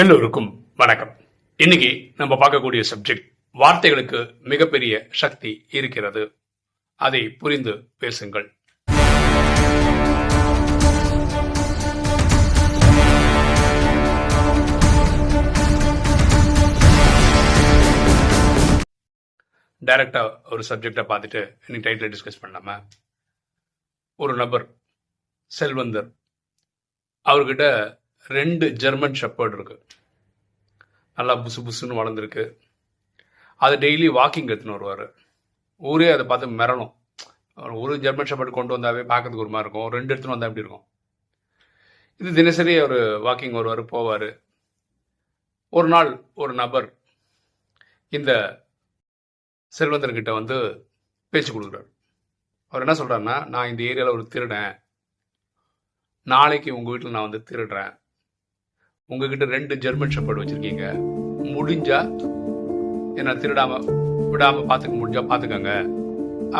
எல்லோருக்கும் வணக்கம். இன்னைக்கு நம்ம பார்க்கக்கூடிய சப்ஜெக்ட் வார்த்தைகளுக்கு மிகப்பெரிய சக்தி இருக்கிறது. அதை புரிந்து பேசுங்கள். டைரக்டா ஒரு சப்ஜெக்டை பார்த்துட்டு இன்னைக்கு டைட்டில் டிஸ்கஸ் பண்ணலாமா? ஒரு நபர் செல்வந்தர் அவர்கிட்ட ரெண்டு ஜெர்மன் ஷெப்பர்ட் இருக்கு. நல்லா புசு புசுன்னு வளர்ந்துருக்கு. அது டெய்லி வாக்கிங் எடுத்துன்னு வருவார். ஊரே அதை பார்த்து மிரணும். ஒரு ஜெர்மன் ஷெப்பர்ட் கொண்டு வந்தாவே பார்க்கறதுக்கு ஒரு மாதிரி இருக்கும். ரெண்டு எடுத்துன்னு வந்தால் எப்படி இருக்கும்? இது தினசரி அவர் வாக்கிங் வருவார் போவார். ஒரு நாள் ஒரு நபர் இந்த செல்வந்தர்கிட்ட வந்து பேச்சு கொடுக்குறாரு. அவர் என்ன சொல்கிறாருன்னா நான் இந்த ஏரியாவில் ஒரு திருடன். நாளைக்கு உங்கள் வீட்டில் நான் வந்து திருடுறேன். உங்ககிட்ட ரெண்டு ஜெர்மன் ஷெப்பர்ட் வச்சிருக்கீங்க. முடிஞ்சா என்ன திருடாம விடாம பார்த்துக்க முடிஞ்சா பார்த்துக்கங்க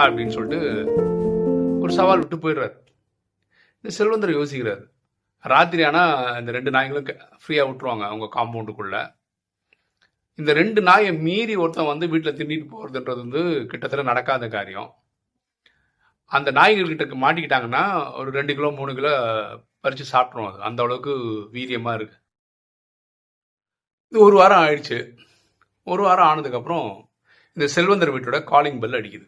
அப்படின்னு சொல்லிட்டு ஒரு சவால் விட்டு போயிடுறாரு. இந்த செல்வந்தர் யோசிக்கிறார். ராத்திரி ஆனால் இந்த ரெண்டு நாய்களும் ஃப்ரீயாக விட்டுருவாங்க அவங்க காம்பவுண்டுக்குள்ள இந்த ரெண்டு நாயை மீறி ஒருத்தன் வந்து வீட்டில் திண்டிட்டு போகிறதுன்றது வந்து கிட்டத்தட்ட நடக்காத காரியம். அந்த நாய்கள்கிட்ட மாட்டிக்கிட்டாங்கன்னா ஒரு ரெண்டு கிலோ மூணு கிலோ பறித்து சாப்பிட்ரும் அது. அந்த அளவுக்கு வீரியமாக இருக்குது இது ஒரு வாரம் ஆயிடுச்சு. ஒரு வாரம் ஆனதுக்கப்புறம் இந்த செல்வந்தர் வீட்டோட காலிங் பெல் அடிக்குது.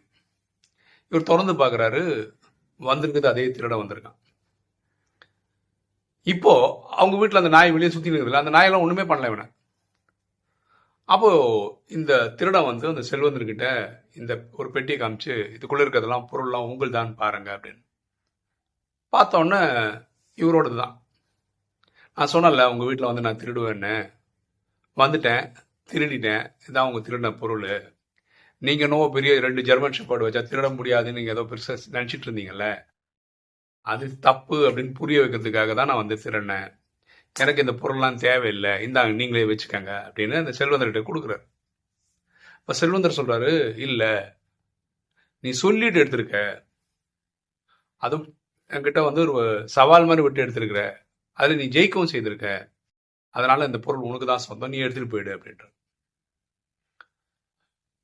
இவர் திறந்து பார்க்குறாரு. வந்திருக்குது அதே திருட வந்திருக்கான். இப்போ அவங்க வீட்டில் அந்த நாய் வெளியே சுற்றி இருக்குதுல்ல அந்த நாயெல்லாம் ஒன்றுமே பண்ணல இவனை. அப்போ இந்த திருடன் வந்து அந்த செல்வந்தர்கிட்ட இந்த ஒரு பெட்டியை காமிச்சு இதுக்குள்ளே இருக்கிறதெல்லாம் பொருள்லாம் உங்கள் தான் பாருங்க அப்படின்னு. பார்த்தோன்னே இவரோடது தான் நான் சொன்னல உங்கள் வீட்டில் வந்து நான் திருடுவேன்னு. வந்துட்டேன் திருடிட்டேன். இதான் அவங்க திருடின பொருள். நீங்கள் என்னவோ பெரிய ரெண்டு ஜெர்மன் ஷப்பாடு வச்சா திருட முடியாதுன்னு நீங்கள் ஏதோ பெருசாக நினச்சிட்டு இருந்தீங்கல்ல? அது தப்பு அப்படின்னு புரிய வைக்கிறதுக்காக தான் நான் வந்து திருடினேன். எனக்கு இந்த பொருள்லாம் தேவையில்லை. இந்தாங்க நீங்களே வச்சுக்கோங்க அப்படின்னு அந்த செல்வந்தர்கிட்ட கொடுக்குறாரு. இப்போ செல்வந்தர் சொல்கிறாரு இல்லை நீ சொல்லிட்டு எடுத்திருக்க. அதுவும் என்கிட்ட வந்து ஒரு சவால் மாதிரி விட்டு எடுத்திருக்கிற. அதில் நீ ஜெயிக்கவும் செய்திருக்க. அதனால இந்த பொருள் உனக்கு தான் சொந்தம் நீ எடுத்துட்டு போயிடு அப்படின்ற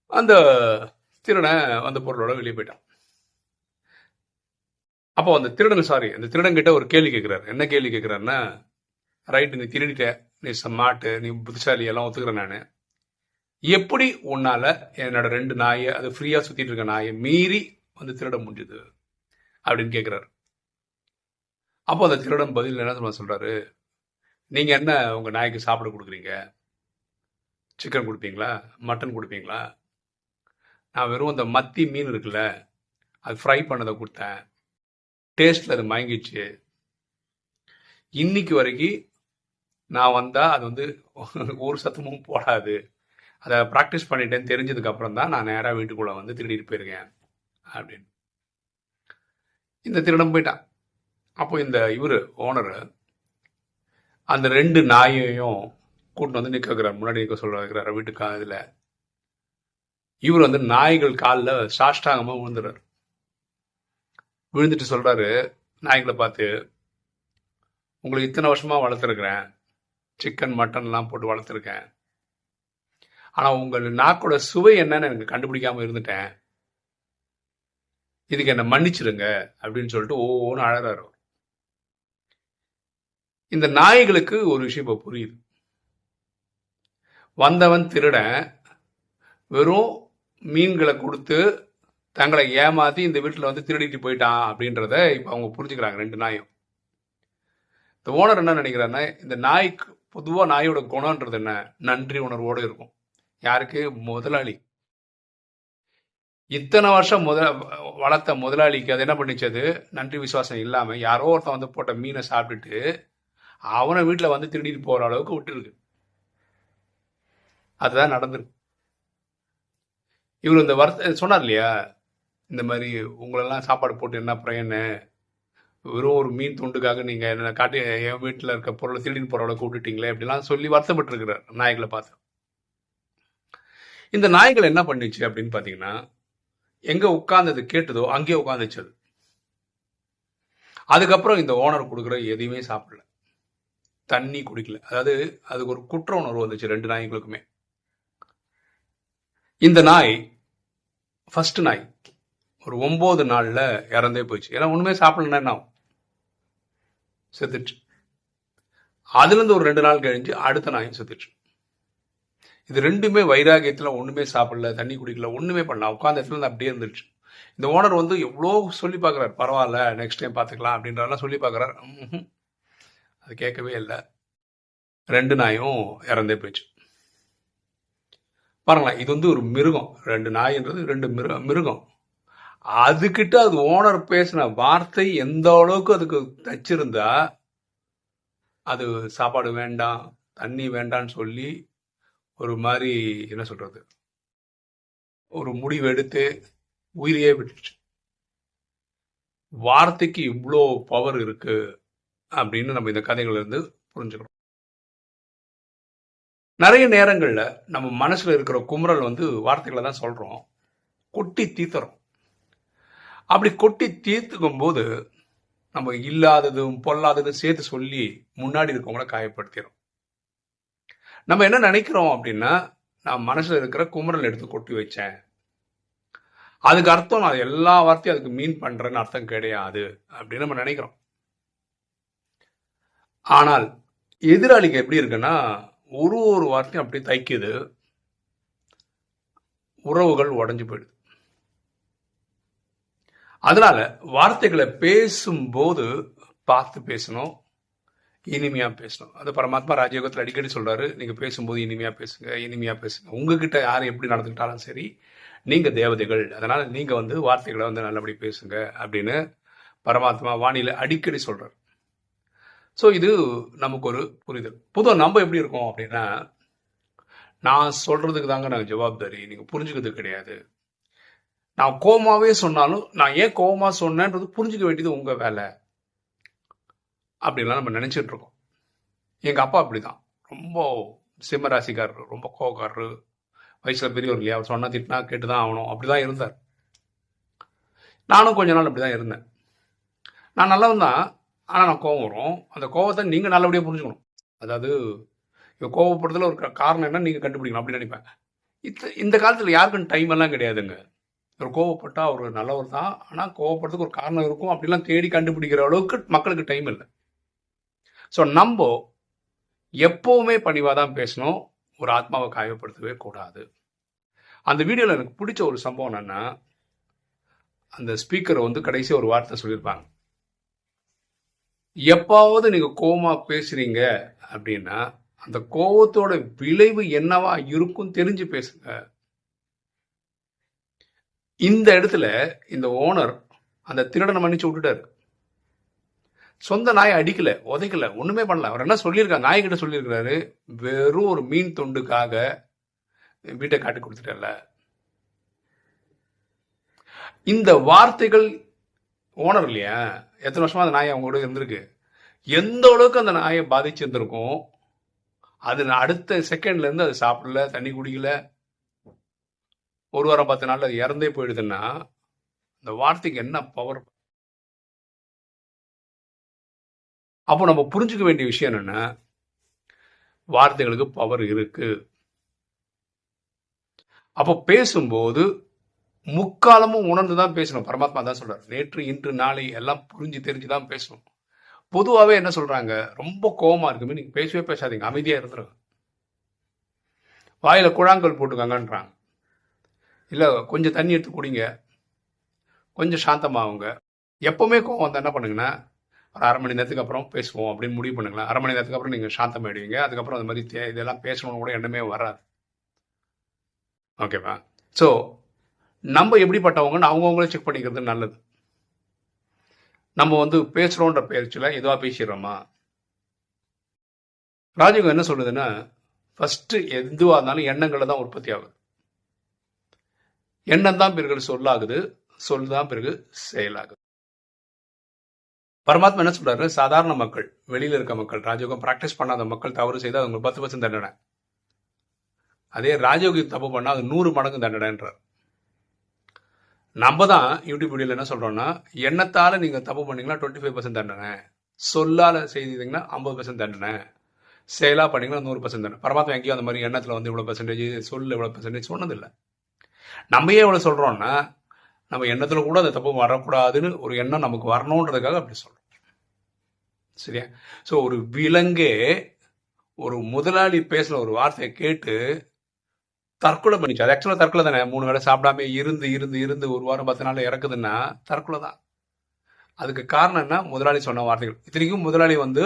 அந்த திருடன் அந்த பொருளோட வெளியே போயிட்டான். அப்போ அந்த திருடன் சாரி அந்த திருடன் கிட்ட ஒரு கேள்வி கேட்கிறாரு. என்ன கேள்வி கேட்கிறாருன்னா ரைட்டு நீ திருடிட்ட. நீ மாட்டு நீ புத்திசாலி எல்லாம் ஒத்துக்கிறேன் நான். எப்படி உன்னால என்னோட ரெண்டு நாயை அது ஃப்ரீயா சுத்திட்டு இருக்க நாயை மீறி வந்து திருட முடிஞ்சுது? அப்படின்னு கேட்கிறாரு. அப்போ அந்த திருடன் பதில் என்ன சொல்றாரு? நீங்கள் என்ன உங்கள் நாய்க்கு சாப்பிட கொடுக்குறீங்க? சிக்கன் கொடுப்பீங்களா? மட்டன் கொடுப்பீங்களா? நான் வெறும் அந்த மத்தி மீன் இருக்குல்ல அது ஃப்ரை பண்ணதை கொடுத்தேன். டேஸ்ட்டில் அது மயங்கிச்சு இன்னைக்கு வரைக்கும் நான் வந்தால் அது வந்து ஒரு சத்தமும் போடாது. அதை ப்ராக்டிஸ் பண்ணிட்டேன்னு தெரிஞ்சதுக்கப்புறம் தான் நான் நேராக வீட்டுக்குள்ளே வந்து திருடிட்டு போயிருக்கேன் அப்படின்னு. இந்த திருடம் போயிட்டான். அப்போ இந்த இவர் ஓனர் அந்த ரெண்டு நாயையும் கூட்டிட்டு வந்து நிற்க வைக்கிறார். முன்னாடி நிற்க சொல்ல வைக்கிறார். வீட்டுக்கா இதில். இவர் வந்து நாய்கள் காலில் சாஷ்டாங்கமாக விழுந்துறார். விழுந்துட்டு சொல்கிறாரு நாய்களை பார்த்து உங்களை இத்தனை வருஷமாக வளர்த்துருக்குறேன். சிக்கன் மட்டன்லாம் போட்டு வளர்த்துருக்கேன். ஆனால் உங்கள் நாக்கோட சுவை என்னன்னு எனக்கு கண்டுபிடிக்காமல் இருந்துட்டேன். இதுக்கு என்னை மன்னிச்சிடுங்க அப்படின்னு சொல்லிட்டு ஒவ்வொன்றும் அழறாரு. இந்த நாய்களுக்கு ஒரு விஷயம் இப்போ புரியுது. வந்தவன் திருடன் வெறும் மீன்களை கொடுத்து தங்களை ஏமாத்தி இந்த வீட்டில் வந்து திருடிட்டு போயிட்டான் அப்படின்றத இப்போ அவங்க புரிஞ்சுக்கிறாங்க ரெண்டு நாயும். இந்த ஓனர் என்ன நினைக்கிறாருன்னா இந்த நாய்க்கு பொதுவாக நாயோட குணம்ன்றது என்ன? நன்றி உணர்வோடு இருக்கும். யாருக்கு? முதலாளி. இத்தனை வருஷம் முதல வளர்த்த முதலாளிக்கு அது என்ன பண்ணிச்சது? நன்றி விசுவாசம் இல்லாமல் யாரோ ஒருத்தன் வந்து போட்ட மீனை சாப்பிட்டுட்டு அவனை வீட்டில் வந்து திருடிட்டு போற அளவுக்கு விட்டுருக்கு. அதுதான் நடந்திருக்கு. இவர் இந்த வருத்த சொன்னார் இல்லையா? இந்த மாதிரி உங்களெல்லாம் சாப்பாடு போட்டு என்ன பிரயன்னு வெறும் ஒரு மீன் துண்டுக்காக நீங்க என்ன காட்டி என் வீட்டில் இருக்க பொருளை திருடின்னு போற அளவுக்கு விட்டுட்டீங்களே அப்படிலாம் சொல்லி வருத்தப்பட்டுருக்கிறார் நாய்களை பார்த்து. இந்த நாய்கள் என்ன பண்ணிச்சு அப்படின்னு பாத்தீங்கன்னா எங்க உட்கார்ந்தது கேட்டதோ அங்கேயே உட்காந்துச்சு அது. அதுக்கப்புறம் இந்த ஓனர் கொடுக்குற எதையுமே சாப்பிடல. தண்ணி குடிக்கல. அதாவது அதுக்கு ஒரு குற்ற உணர்வு வந்துச்சு ரெண்டு நாய்களுக்குமே. இந்த நாய் ஃபர்ஸ்ட் நாய் ஒரு ஒன்பது நாள்ல இறந்தே போயிடுச்சு. ஏன்னா ஒண்ணுமே சாப்பிடலன்னா என்ன செத்துச்சு அதுல இருந்து ஒரு ரெண்டு நாள் கழிஞ்சு அடுத்த நாயும் செத்துச்சு இது ரெண்டுமே வைராகியத்துல ஒண்ணுமே சாப்பிடல தண்ணி குடிக்கல ஒண்ணுமே பண்ணல. உட்காந்த இடத்துல இருந்து அப்படியே இருந்துச்சு இந்த ஓனர் வந்து எவ்வளோ சொல்லி பார்க்குறாரு. பரவாயில்ல நெக்ஸ்ட் டைம் பார்த்துக்கலாம் அப்படின்றதெல்லாம் சொல்லி பார்க்குறாரு. அது கேட்கவே இல்லை. ரெண்டு நாயும் இறந்தே போயிடுச்சு. பாருங்களேன் இது வந்து ஒரு மிருகம். ரெண்டு நாயின்றது ரெண்டு மிரு மிருகம். அதுக்கிட்ட அது ஓனர் பேசின வார்த்தை எந்த அளவுக்கு அதுக்கு தச்சிருந்தா அது சாப்பாடு வேண்டாம் தண்ணி வேண்டாம்னு சொல்லி ஒரு மாதிரி என்ன சொல்றது ஒரு முடிவு எடுத்து உயிரையே விட்டுச்சு. வார்த்தைக்கு இவ்வளோ பவர் இருக்குது அப்படின்னு நம்ம இந்த கதைகளிலிருந்து புரிஞ்சுக்கிறோம் நிறைய நேரங்கள்ல நம்ம மனசுல இருக்கிற குமுறல் வந்து வார்த்தைகளை தான் சொல்றோம். கொட்டி தீத்துறோம். அப்படி கொட்டி தீர்த்துக்கும் போது நம்ம இல்லாததும் பொல்லாததும் சேர்த்து சொல்லி முன்னாடி இருக்கவங்கள காயப்படுத்திடும் நம்ம என்ன நினைக்கிறோம் அப்படின்னா நான் மனசுல இருக்கிற குமரல் எடுத்து கொட்டி வச்சேன். அதுக்கு அர்த்தம் நான் எல்லா வார்த்தையும் அதுக்கு மீன் பண்றேன்னு அர்த்தம் கிடையாது அப்படின்னு நம்ம நினைக்கிறோம். ஆனால் எதிராளிக்கு எப்படி இருக்குன்னா ஒரு ஒரு வார்த்தையும் அப்படியே தைக்குது உறவுகள் உடஞ்சு போயிடுது. அதனால வார்த்தைகளை பேசும்போது பார்த்து பேசணும் இனிமையா பேசணும். அது பரமாத்மா ராஜயோகத்தில் அடிக்கடி சொல்றாரு நீங்க பேசும்போது இனிமையா பேசுங்க இனிமையா பேசுங்க. உங்ககிட்ட யார் எப்படி நடந்துக்கிட்டாலும் சரி நீங்க தேவதைகள். அதனால நீங்க வந்து வார்த்தைகளை வந்து நல்லபடி பேசுங்க அப்படின்னு பரமாத்மா வானிலை அடிக்கடி சொல்றாரு. ஸோ இது நமக்கு ஒரு புரிதல். பொதுவாக நம்ம எப்படி இருக்கோம் அப்படின்னா நான் சொல்றதுக்கு தாங்க நாங்கள் ஜவாப்தாரி. நீங்கள் புரிஞ்சுக்கிறது கிடையாது. நான் கோமாவே சொன்னாலும் நான் ஏன் கோமா சொன்னேன்றது புரிஞ்சுக்க வேண்டியது உங்கள் வேலை. அப்படின்லாம் நம்ம நினச்சிட்டு இருக்கோம். எங்கள் அப்பா அப்படிதான். ரொம்ப சிம்மராசிக்காரர் ரொம்ப கோவக்காரரு. வயசில் பெரியவர் இல்லையா அவர் சொன்னா திட்டினா கேட்டுதான் ஆகணும். அப்படிதான் இருந்தார். நானும் கொஞ்ச நாள் அப்படிதான் இருந்தேன். நான் நல்லவன் தான் ஆனால் நான் கோவம் வரும். அந்த கோவத்தை நீங்கள் நல்லபடியாக புரிஞ்சுக்கணும். அதாவது இப்போ கோவப்படுறதுல ஒரு காரணம் என்ன நீங்கள் கண்டுபிடிக்கணும் அப்படின்னு நினைப்பேன். இந்த இந்த காலத்தில் யாருக்கும் டைம் எல்லாம் கிடையாதுங்க. ஒரு கோவப்பட்டா அவர் நல்லவர் தான். ஆனால் கோவப்படுறதுக்கு ஒரு காரணம் இருக்கும் அப்படிலாம் தேடி கண்டுபிடிக்கிற அளவுக்கு மக்களுக்கு டைம் இல்லை. ஸோ நம்ம எப்போவுமே பணிவாக தான் பேசணும். ஒரு ஆத்மாவை காயப்படுத்தவே கூடாது. அந்த வீடியோவில் எனக்கு பிடிச்ச ஒரு சம்பவம் என்னென்னா அந்த ஸ்பீக்கர் வந்து கடைசி ஒரு வார்த்தை சொல்லியிருப்பாங்க. எப்பாவது நீங்க கோவமா பேசுறீங்க அப்படின்னா அந்த கோபத்தோட விளைவு என்னவா இருக்கும் தெரிஞ்சு பேசுங்க. இந்த இடத்துல இந்த ஓனர் அந்த திருடனை மன்னிச்சு விட்டுட்டாரு. சொந்த நாயை அடிக்கல உதைக்கல ஒண்ணுமே பண்ணல. அவர் என்ன சொல்லியிருக்காரு நாய்கிட்ட சொல்லியிருக்கிறாரு வெறும் ஒரு மீன் தொண்டுக்காக வீட்டை காட்டி கொடுத்துட்டல இந்த வார்த்தைகள் ஓனர் இல்லையா? எத்தனை வருஷமா அந்த நாய் அவங்க கூட இருந்திருக்கு? எந்த அளவுக்கு அந்த நாயை பாதிச்சிருந்திருக்கும்? அது அடுத்த செகண்ட்லேருந்து அது சாப்பிடல தண்ணி குடிக்கல. ஒரு வாரம் பத்து நாள் அது இறந்தே போயிடுதுன்னா இந்த வார்த்தைக்கு என்ன பவர் அப்போ நம்ம புரிஞ்சுக்க வேண்டிய விஷயம் என்னென்னா வார்த்தைகளுக்கு பவர் இருக்கு. அப்போ பேசும்போது முக்காலமும் உணர்ந்து தான் பேசணும். பரமாத்மா தான் சொல்றாரு. நேற்று இன்று நாளை எல்லாம் புரிஞ்சு தெரிஞ்சு தான் பேசணும். பொதுவாகவே என்ன சொல்றாங்க? ரொம்ப கோபமா இருக்குமே நீங்க பேசவே பேசாதீங்க. அமைதியா இருந்துருங்க. வாயில குழாங்கல் போட்டுக்கங்கன்றாங்க. இல்லை கொஞ்சம் தண்ணி எடுத்து குடிங்க. கொஞ்சம் சாந்தமாகுங்க. எப்பவுமே கோவம் வந்தால் என்ன பண்ணுங்கன்னா ஒரு அரை மணி நேரத்துக்கு அப்புறம் பேசுவோம் அப்படின்னு முடிவு பண்ணுங்களேன். அரை மணி நேரத்துக்கு அப்புறம் நீங்கள் சாந்தமாயிடுவீங்க. அதுக்கப்புறம் அது மாதிரி தே- இதெல்லாம் பேசணும்னு கூட எண்ணமே வராது. ஓகேவா? ஸோ நம்ம எப்படிப்பட்டவங்கன்னு அவங்கவுங்களே செக் பண்ணிக்கிறது நல்லது. நம்ம வந்து பேசுகிறோன்ற பேச்சுல இதுவாக பேசிடுறோமா? ராஜயோகம் என்ன சொல்லுதுன்னா ஃபஸ்ட்டு எதுவாக இருந்தாலும் எண்ணங்களை தான் உற்பத்தி ஆகுது. எண்ணம் தான் பிறகு சொல்லாகுது சொல் தான் பிறகு செயலாகுது. பரமாத்மா என்ன சொல்றாரு? சாதாரண மக்கள் வெளியில இருக்க மக்கள் ராஜயோகம் பிராக்டிஸ் பண்ணாத மக்கள் தவறு செய்தால் அவங்க பத்து பர்சன்ட் தண்டனை. அதே ராஜயோகி தப்பு பண்ணா அது நூறு மடங்கு தண்டனைன்றார். நம்ம தான் யூடியூப் வீடியோல என்ன சொல்றோம்னா எண்ணத்தால நீங்க தப்பு பண்ணீங்கன்னா டுவெண்ட்டி ஃபைவ் பர்சன்ட் தண்டனை. சொல்லால செய்தீங்கன்னா ஐம்பது பர்சன்ட் தண்டனை. செயலாக பண்ணிங்கன்னா நூறு பர்சன்ட் தண்டனை. பரமாத்மா எங்கேயும் அந்த மாதிரி எண்ணத்தில் வந்து இவ்வளோ பர்சன்டேஜ் சொல் இவ்வளோ பர்சன்டேஜ் சொன்னதில்லை. நம்ம ஏன் இவ்வளோ சொல்கிறோன்னா நம்ம எண்ணத்தில் கூட அந்த தப்பு வரக்கூடாதுன்னு ஒரு எண்ணம் நமக்கு வரணுன்றதுக்காக அப்படி சொல்கிறோம் சரியா? ஸோ ஒரு விலங்கே ஒரு முதலாளி பேசுகிற ஒரு வார்த்தையை கேட்டு தற்கொலை பண்ணிச்சு அது ஆக்சுவலாக தற்கொலை தானே? மூணு வேளை சாப்பிடாம இருந்து இருந்து இருந்து ஒரு வாரம் பத்து நாள் இறக்குதுன்னா தற்கொலை தான். அதுக்கு காரணம் என்ன? முதலாளி சொன்ன வார்த்தைகள். இத்தனைக்கும் முதலாளி வந்து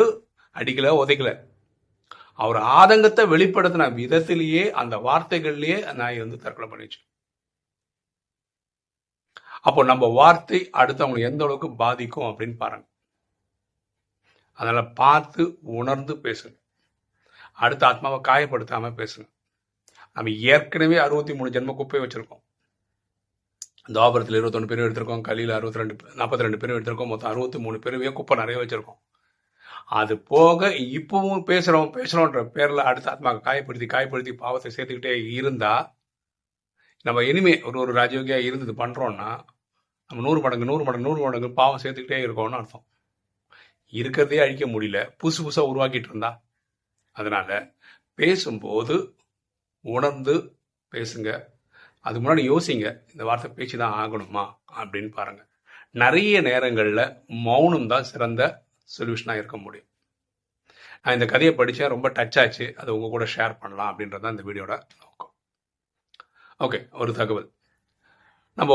அடிக்கல உதைக்கல. அவர் ஆதங்கத்தை வெளிப்படுத்தின விதத்திலேயே அந்த வார்த்தைகள்லயே நாய் வந்து தற்கொலை பண்ணிச்சு. அப்போ நம்ம வார்த்தை அடுத்தவங்களை எந்த அளவுக்கு பாதிக்கும் அப்படின்னு பாருங்க. அதனால பார்த்து உணர்ந்து பேசுங்க. அடுத்த ஆத்மாவை காயப்படுத்தாம பேசுங்க. நம்ம ஏற்கனவே அறுபத்தி மூணு ஜென்ம குப்பையை வச்சுருக்கோம். தாபரத்தில் இருபத்தொன்று பேரும் எடுத்திருக்கோம் கலியில் அறுபத்தி ரெண்டு நாற்பத்தி ரெண்டு பேரும் எடுத்திருக்கோம் மொத்தம் அறுபத்தி மூணு பேருமே குப்பை நிறைய வச்சுருக்கோம். அது போக இப்பவும் பேசுகிறோம் பேசுகிறோன்ற பேரில் அடுத்த ஆத்மாவை காயப்படுத்தி காயப்படுத்தி பாவத்தை சேர்த்துக்கிட்டே இருந்தால் நம்ம இனிமே ஒரு ஒரு ராஜயோகியாக இருந்தது பண்ணுறோன்னா நம்ம நூறு மடங்கு நூறு மடங்கு நூறு மடங்கு பாவம் சேர்த்துக்கிட்டே இருக்கோம்னு அர்த்தம். இருக்கிறதே அழிக்க முடியல புதுசு புதுசாக உருவாக்கிட்டு இருந்தா. அதனால் பேசும்போது உணர்ந்து பேசுங்க. அது முன்னாடி யோசிங்க இந்த வார்த்தை பேச்சு தான் ஆகணுமா அப்படின்னு பாருங்க. நிறைய நேரங்களில் மௌனம் தான் சிறந்த சொல்யூஷனாக இருக்க முடியும். நான் இந்த கதையை படித்தேன் ரொம்ப டச் ஆச்சு. அதை உங்கள் கூட ஷேர் பண்ணலாம் அப்படின்றது தான் இந்த வீடியோட நோக்கம். ஓகே ஒரு தகவல். நம்ம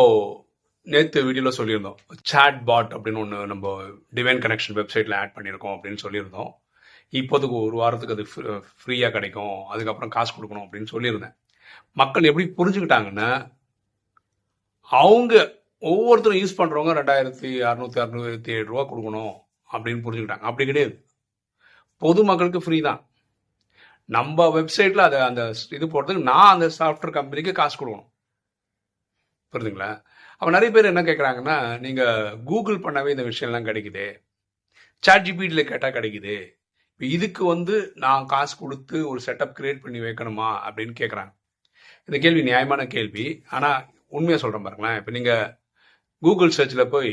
நேற்று வீடியோவில் சொல்லியிருந்தோம் சாட் பாட் அப்படின்னு ஒன்று நம்ம டிவைன் கனெக்ஷன் வெப்சைட்டில் ஆட் பண்ணியிருக்கோம் அப்படின்னு சொல்லியிருந்தோம். இப்போதுக்கு ஒரு வாரத்துக்கு அது ஃப்ரீயாக கிடைக்கும். அதுக்கப்புறம் காசு கொடுக்கணும் அப்படின்னு சொல்லியிருந்தேன். மக்கள் எப்படி புரிஞ்சுக்கிட்டாங்கன்னா அவங்க ஒவ்வொருத்தரும் யூஸ் பண்ணுறவங்க ரெண்டாயிரத்தி அறநூற்றி அறுநூத்தி ஏழு ரூபா கொடுக்கணும் அப்படின்னு புரிஞ்சுக்கிட்டாங்க. அப்படி கிடையாது. பொதுமக்களுக்கு ஃப்ரீ தான். நம்ம வெப்சைட்டில் அதை அந்த இது போடுறதுக்கு நான் அந்த சாஃப்ட்வேர் கம்பெனிக்கு காசு கொடுக்கணும். புரியுதுங்களா அப்போ நிறைய பேர் என்ன கேட்குறாங்கன்னா நீங்கள் கூகுள் பண்ணவே இந்த விஷயம்லாம் கிடைக்குது. சாட் ஜிபிடியில் கேட்டால் கிடைக்குது. இப்போ இதுக்கு வந்து நான் காசு கொடுத்து ஒரு செட்டப் கிரியேட் பண்ணி வைக்கணுமா அப்படின்னு கேட்குறாங்க இந்த கேள்வி நியாயமான கேள்வி. ஆனால் உண்மையாக சொல்கிறேன் பாருங்களேன். இப்போ நீங்கள் கூகுள் சர்ச்சில் போய்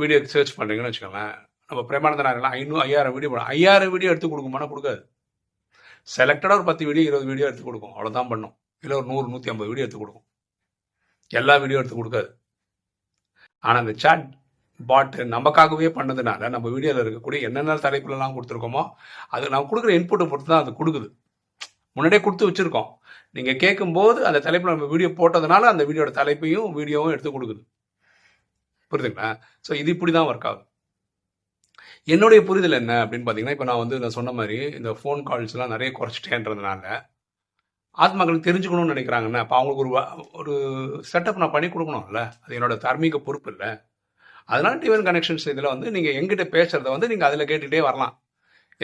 வீடியோ சர்ச் பண்ணுறீங்கன்னு வச்சுக்கோங்களேன். நம்ம பிரேமானந்தனாரெல்லாம் ஐநூறு ஐயாயிரம் வீடியோ போடும் ஐயாயிரம் வீடியோ எடுத்து கொடுக்குமானா கொடுக்காது. செலக்டடாக ஒரு பத்து வீடியோ இருபது வீடியோ எடுத்து கொடுக்கும். அவ்வளோதான் பண்ணும். இல்லை ஒரு நூறு நூற்றி ஐம்பது வீடியோ எடுத்து கொடுக்கும். எல்லா வீடியோ எடுத்து கொடுக்காது. ஆனால் அந்த சாட் பாட் நமக்காகவே பண்ணதுனால நம்ம வீடியோவில் இருக்கக்கூடிய என்னென்ன தலைப்புலலாம் கொடுத்துருக்கோமோ அது நம்ம கொடுக்குற இன்புட்டை பொறுத்து தான் அது கொடுக்குது. முன்னாடியே கொடுத்து வச்சுருக்கோம். நீங்கள் கேட்கும்போது அந்த தலைப்பில் நம்ம வீடியோ போட்டதுனால அந்த வீடியோட தலைப்பையும் வீடியோவும் எடுத்து கொடுக்குது. புரியுதுங்களா? ஸோ இது இப்படி தான் ஒர்க் ஆகுது. என்னுடைய புரிதல் என்ன அப்படின்னு பார்த்தீங்கன்னா இப்போ நான் வந்து நான் சொன்ன மாதிரி இந்த ஃபோன் கால்ஸ்லாம் நிறைய குறைச்சிட்டேன்றதுனால ஆத்மாக்கள் தெரிஞ்சுக்கணும்னு நினைக்கிறாங்கன்னா அப்போ அவங்களுக்கு ஒரு ஒரு செட்டப் நான் பண்ணி கொடுக்கணும்ல. அது என்னோட தார்மீக பொறுப்பு இல்லை. அதனால டிவன் கனெக்ஷன்ஸ் இதில் வந்து நீங்கள் எங்கிட்ட பேசுறத வந்து நீங்கள் அதில் கேட்டுகிட்டே வரலாம்.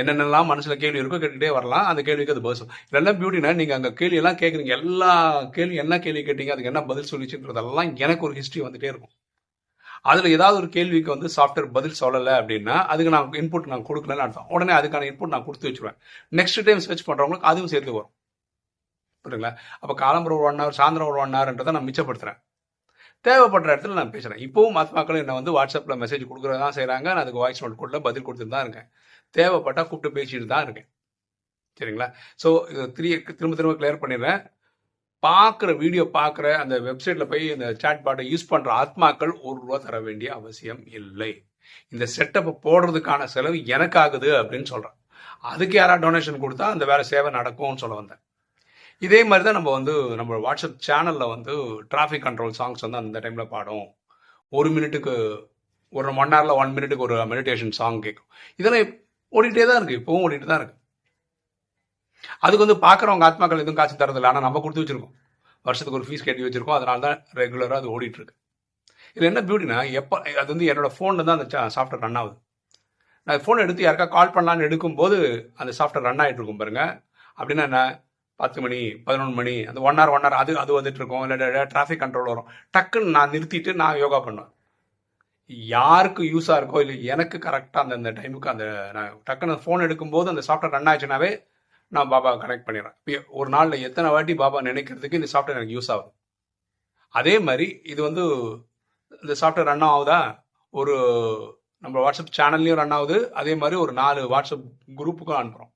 என்னென்னலாம் மனசில் கேள்வி இருக்கோ கேட்டுகிட்டே வரலாம். அந்த கேள்விக்கு அது பதில் இல்லைன்னா பியூட்டினா நீங்கள் அங்கே கேள்வியெல்லாம் கேட்குறீங்க எல்லா கேள்வி என்ன கேள்வி கேட்டீங்க அதுக்கு என்ன பதில் சொல்லிச்சுன்றதெல்லாம் எனக்கு ஒரு ஹிஸ்ட்ரி வந்துகிட்டே இருக்கும். அதில் ஏதாவது ஒரு கேள்விக்கு வந்து சாஃப்ட்வேர் பதில் சொல்லலை அப்படின்னா அதுக்கு நான் இன்புட் நான் கொடுக்கலன்னு அர்த்தம். உடனே அதுக்கான இன்புட் நான் கொடுத்து வச்சுருவேன். நெக்ஸ்ட் டைம் சர்ச் பண்ணுறவங்களுக்கு அதுவும் சேர்த்து வரும். புரியுங்களா அப்போ காலம்புற ஒரு ஒன் ஹவர் சாயந்தரம் ஒரு ஒன் ஹவர்ன்றதை நான் மிச்சப்படுத்துகிறேன் தேவைப்படுற இடத்துல நான் பேசுகிறேன் இப்போவும் மற்ற என்ன வந்து வாட்ஸ்அப்பில் மெசேஜ் கொடுக்குறதா செய்கிறாங்க நான் அதுக்கு வாய்ஸ் நோட் கூட பதில் கொடுத்துட்டு தான் இருக்கேன். தேவைப்பட்டால் கூப்பிட்டு பேசிட்டு தான் இருக்கேன். சரிங்களா? ஸோ இது த்ரீ திரும்ப திரும்ப கிளியர் பண்ணிடுறேன். பார்க்குற வீடியோ பார்க்குற அந்த வெப்சைட்டில் போய் இந்த சாட் பாட்டை யூஸ் பண்ணுற ஆத்மாக்கள் ஒரு ரூபா தர வேண்டிய அவசியம் இல்லை. இந்த செட்டப்பை போடுறதுக்கான செலவு எனக்கு ஆகுது அப்படின்னு சொல்கிறேன் அதுக்கு யாராவது டொனேஷன் கொடுத்தா அந்த வேலை சேவை நடக்கும்னு சொல்ல வந்தேன். இதே மாதிரி தான் நம்ம வந்து நம்ம வாட்ஸ்அப் சேனலில் வந்து டிராஃபிக் கண்ட்ரோல் சாங்ஸ் வந்து அந்த டைமில் பாடும் ஒரு மினிட்டுக்கு ஒரு ஒன் ஹவரில் ஒன் மினிட்டுக்கு ஒரு மெடிடேஷன் சாங் கேட்கும் இதெல்லாம் ஓடிட்டே தான் இருக்குது இப்போவும் ஓடிட்டு தான் இருக்குது அதுக்கு வந்து பார்க்குறவங்க ஆத்மாக்கள் எதுவும் காசு தரதில்லை ஆனால் நம்ம கொடுத்து வச்சுருக்கோம். வருஷத்துக்கு ஒரு ஃபீஸ் கட்டி வச்சுருக்கோம். அதனால தான் ரெகுலராக அது ஓடிட்டுருக்கு இதில் என்ன பியூட்டினா எப்போ அது வந்து என்னோடய ஃபோனில் தான் அந்த சாஃப்ட்வேர் ரன் ஆகுது. நான் ஃபோன் எடுத்து யாருக்கா கால் பண்ணலான்னு எடுக்கும்போது அந்த சாஃப்ட்வேர் ரன் ஆகிட்டு இருக்கும் பாருங்க. அப்படின்னா என்ன? பத்து மணி பதினொன்று மணி அந்த ஒன் ஹவர் ஒன் ஹவர் அது அது வந்துட்டு இருக்கும் இல்லை டிராஃபிக் கண்ட்ரோல் வரும். டக்குன்னு நான் நிறுத்திட்டு நான் யோகா பண்ணுவேன். யாருக்கு யூஸாக இருக்கோ இல்லை எனக்கு கரெக்டாக அந்த அந்த டைமுக்கு அந்த நான் டக்குன்னு ஃபோன் எடுக்கும்போது அந்த சாஃப்ட்வேர் ரன் ஆச்சுனாவே நான் பாபா கனெக்ட் பண்ணிடுறேன் ஒரு நாளில் எத்தனை வாட்டி பாபா நினைக்கிறதுக்கு இந்த சாஃப்ட்வேர் எனக்கு யூஸ் ஆகுது. அதே மாதிரி இது வந்து இந்த சாஃப்ட்வேர் ரன் ஆகுதா? ஒரு நம்ம வாட்ஸ்அப் சேனல்லையும் ரன் ஆகுது. அதே மாதிரி ஒரு நாலு வாட்ஸ்அப் குரூப்புக்கும் அனுப்புகிறோம்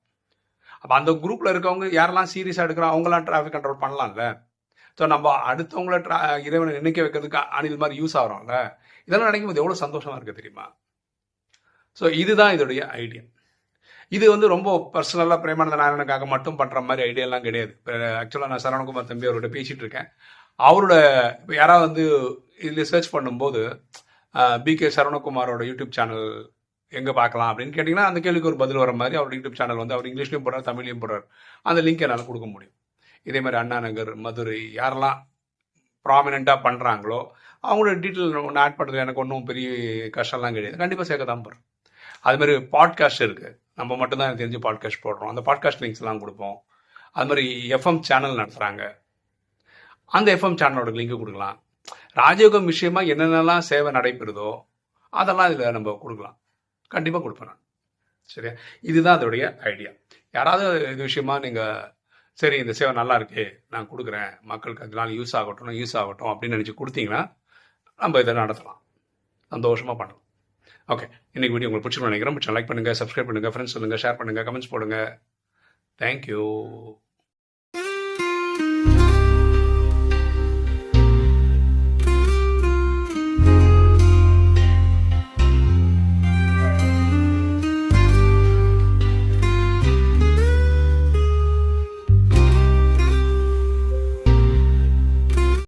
அப்போ அந்த குரூப்பில் இருக்கவங்க யாரெல்லாம் சீரியஸாக எடுக்கிறோம் அவங்களாம் டிராஃபிக் கண்ட்ரோல் பண்ணலாம்ல. ஸோ நம்ம அடுத்தவங்கள ட்ரா இறைவனை நினைக்க வைக்கிறதுக்கு அணில் மாதிரி யூஸ் ஆகிறோம்ல. இதெல்லாம் நினைக்கும் போது எவ்வளோ சந்தோஷமாக இருக்குது தெரியுமா? ஸோ இதுதான் இதோடைய ஐடியா இது வந்து ரொம்ப பர்சனலாக பிரேமானந்த நாராயணனுக்காக மட்டும் பண்ணுற மாதிரி ஐடியாலாம் கிடையாது. இப்போ ஆக்சுவலாக நான் சரவணகுமார் தம்பி அவர்கிட்ட பேசிகிட்டு இருக்கேன். அவரோட இப்போ யாராவது வந்து இதில் சர்ச் பண்ணும்போது பிகே சரவணகுமாரோட யூடியூப் சேனல் எங்கே பார்க்கலாம் அப்படின்னு கேட்டிங்கன்னா அந்த கேள்விக்கு ஒரு பதில் வர மாதிரி அவர் யூடியூப் சேனல் வந்து அவர் இங்கிலீஷ்லையும் போடுறார் தமிழ்லையும் போடுறார். அந்த லிங்க் என்னால் கொடுக்க முடியும். இதே மாதிரி அண்ணா நகர் மதுரை யாரெல்லாம் ப்ராமினெண்ட்டாக பண்ணுறாங்களோ அவங்களோட டீட்டெயில் ஒன்று ஆட் பண்ணுறது எனக்கு ஒன்றும் பெரிய கஷ்டம்லாம் கிடையாது. கண்டிப்பாக சேர்க்க தான் போகிறேன் அது மாதிரி பாட்காஸ்ட் இருக்குது நம்ம மட்டும்தான் எனக்கு தெரிஞ்சு பாட்காஸ்ட் போடுறோம். அந்த பாட்காஸ்ட் லிங்க்ஸ்லாம் கொடுப்போம். அது மாதிரி எஃப்எம் சேனல் நடத்துகிறாங்க அந்த எஃப்எம் சேனலோட லிங்க்கு கொடுக்கலாம். ராஜயோகம் விஷயமா என்னென்னலாம் சேவை நடைபெறுதோ அதெல்லாம் இதில் நம்ம கொடுக்கலாம். கண்டிப்பாக கொடுப்பேன் நான். சரியா? இதுதான் அதோடைய ஐடியா யாராவது இது விஷயமா நீங்கள் சரி இந்த சேவை நல்லா இருக்கே நான் கொடுக்குறேன். மக்களுக்கு அதனால யூஸ் ஆகட்டும் யூஸ் ஆகட்டும் அப்படின்னு நினச்சி கொடுத்தீங்கன்னா நம்ம இதை நடத்தலாம். சந்தோஷமாக பண்ணலாம். ஓகே இன்னைக்கு வீடியோ உங்களுக்கு பிடிச்சிருக்கோம் நினைக்கிறேன். பிடிச்சா லைக் பண்ணுங்கள் சப்ஸ்கிரைப் பண்ணுங்கள் ஃப்ரெண்ட்ஸ் சொல்லுங்கள் ஷேர் பண்ணுங்கள் கமெண்ட்ஸ் போடுங்க. தேங்க்யூ